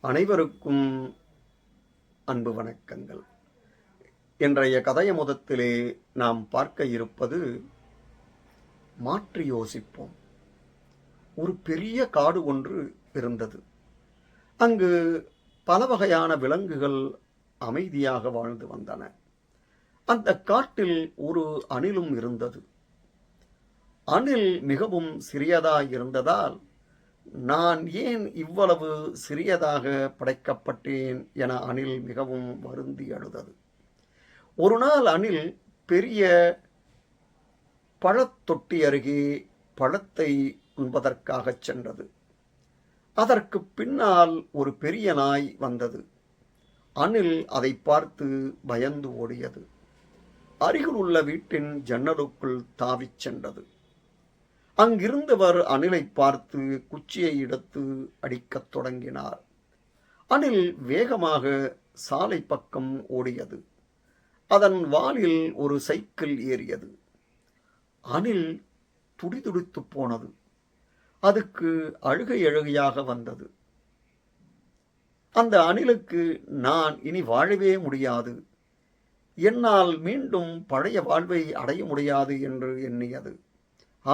அனைவருக்கும் அன்பு வணக்கங்கள். இன்றைய கதையமுதத்திலே நாம் பார்க்க இருப்பது மாற்றி யோசிப்போம். ஒரு பெரிய காடு ஒன்று இருந்தது அங்கு பல வகையான விலங்குகள் அமைதியாக வாழ்ந்து வந்தன. அந்த காட்டில் ஒரு அணிலும் இருந்தது. அணில் மிகவும் சிறியதாய் இருந்ததால் நான் ஏன் இவ்வளவு சிறியதாக படைக்கப்பட்டேன் என அணில் மிகவும் வருந்தி அழுதது. ஒரு நாள் அணில் பெரிய பழத்தொட்டி அருகே பழத்தை உண்பதற்காகச் சென்றது. அதற்கு பின்னால் ஒரு பெரிய நாய் வந்தது. அணில் அதை பார்த்து பயந்து ஓடியது. அருகில் உள்ள வீட்டின் ஜன்னலுக்குள் தாவிச் சென்றது. அங்கிருந்தவர் அணிலை பார்த்து குச்சியை எடுத்து அடிக்கத் தொடங்கினார். அணில் வேகமாக சாலை பக்கம் ஓடியது. அதன் வாலில் ஒரு சைக்கிள் ஏறியது. அணில் துடிதுடித்து போனது. அதுக்கு அழுகை அழுகையாக வந்தது. அந்த அணிலுக்கு நான் இனி வாழவே முடியாது. என்னால் மீண்டும் பழைய வாழ்வை அடைய முடியாது என்று எண்ணியது.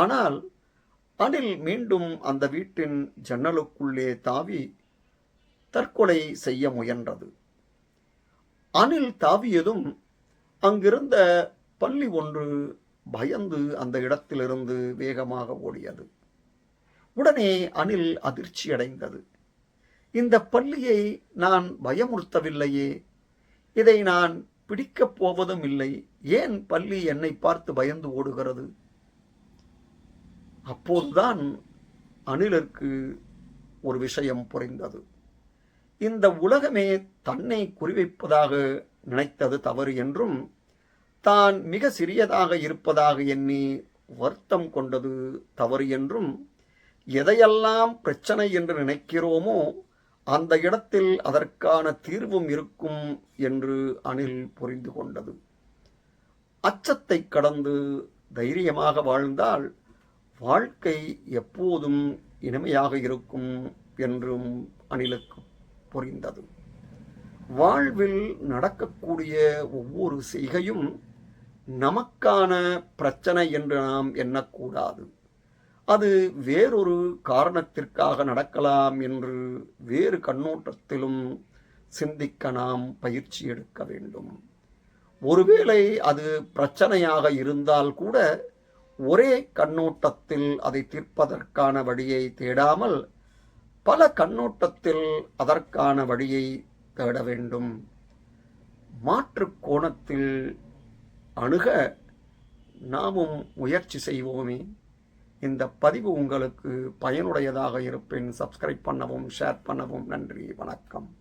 ஆனால் அணில் மீண்டும் அந்த வீட்டின் ஜன்னலுக்குள்ளே தாவி தற்கொலை செய்ய முயன்றது. அணில் தாவியதும் அங்கிருந்த பள்ளி ஒன்று பயந்து அந்த இடத்திலிருந்து வேகமாக ஓடியது. உடனே அணில் அதிர்ச்சியடைந்தது இந்த பள்ளியை நான் பயமுறுத்தவில்லையே. இதை நான் பிடிக்கப் போவதும் இல்லை. ஏன் பள்ளி என்னை பார்த்து பயந்து ஓடுகிறது? அப்போதுதான் அணிலருக்கு ஒரு விஷயம் புரிந்தது. இந்த உலகமே தன்னை குறிவைப்பதாக நினைத்தது தவறு என்றும் தான் மிக சிறியதாக இருப்பதாக எண்ணி வருத்தம் கொண்டது தவறு என்றும் எதையெல்லாம் பிரச்சனை என்று நினைக்கிறோமோ அந்த இடத்தில் அதற்கான தீர்வும் இருக்கும் என்று அணில் புரிந்து கொண்டது. அச்சத்தை கடந்து தைரியமாக வாழ்ந்தால் வாழ்க்கை எப்போதும் இனிமையாக இருக்கும் என்றும் அணிலுக்கு புரிந்தது. வாழ்வில் நடக்கக்கூடிய ஒவ்வொரு செய்கையும் நமக்கான பிரச்சனை என்று நாம் எண்ணக்கூடாது. அது வேறொரு காரணத்திற்காக நடக்கலாம் என்று வேறு கண்ணோட்டத்திலும் சிந்திக்க நாம் பயிற்சி எடுக்க வேண்டும். ஒருவேளை அது பிரச்சனையாக இருந்தால் கூட ஒரே கண்ணோட்டத்தில் அதை தீர்ப்பதற்கான வழியை தேடாமல் பல கண்ணோட்டத்தில் அதற்கான வழியை தேட வேண்டும். மாற்று கோணத்தில் அணுக நாமும் முயற்சி செய்வோமே. இந்த பதிவு உங்களுக்கு பயனுடையதாக இருப்பின் சப்ஸ்கிரைப் பண்ணவும் ஷேர் பண்ணவும் நன்றி வணக்கம்.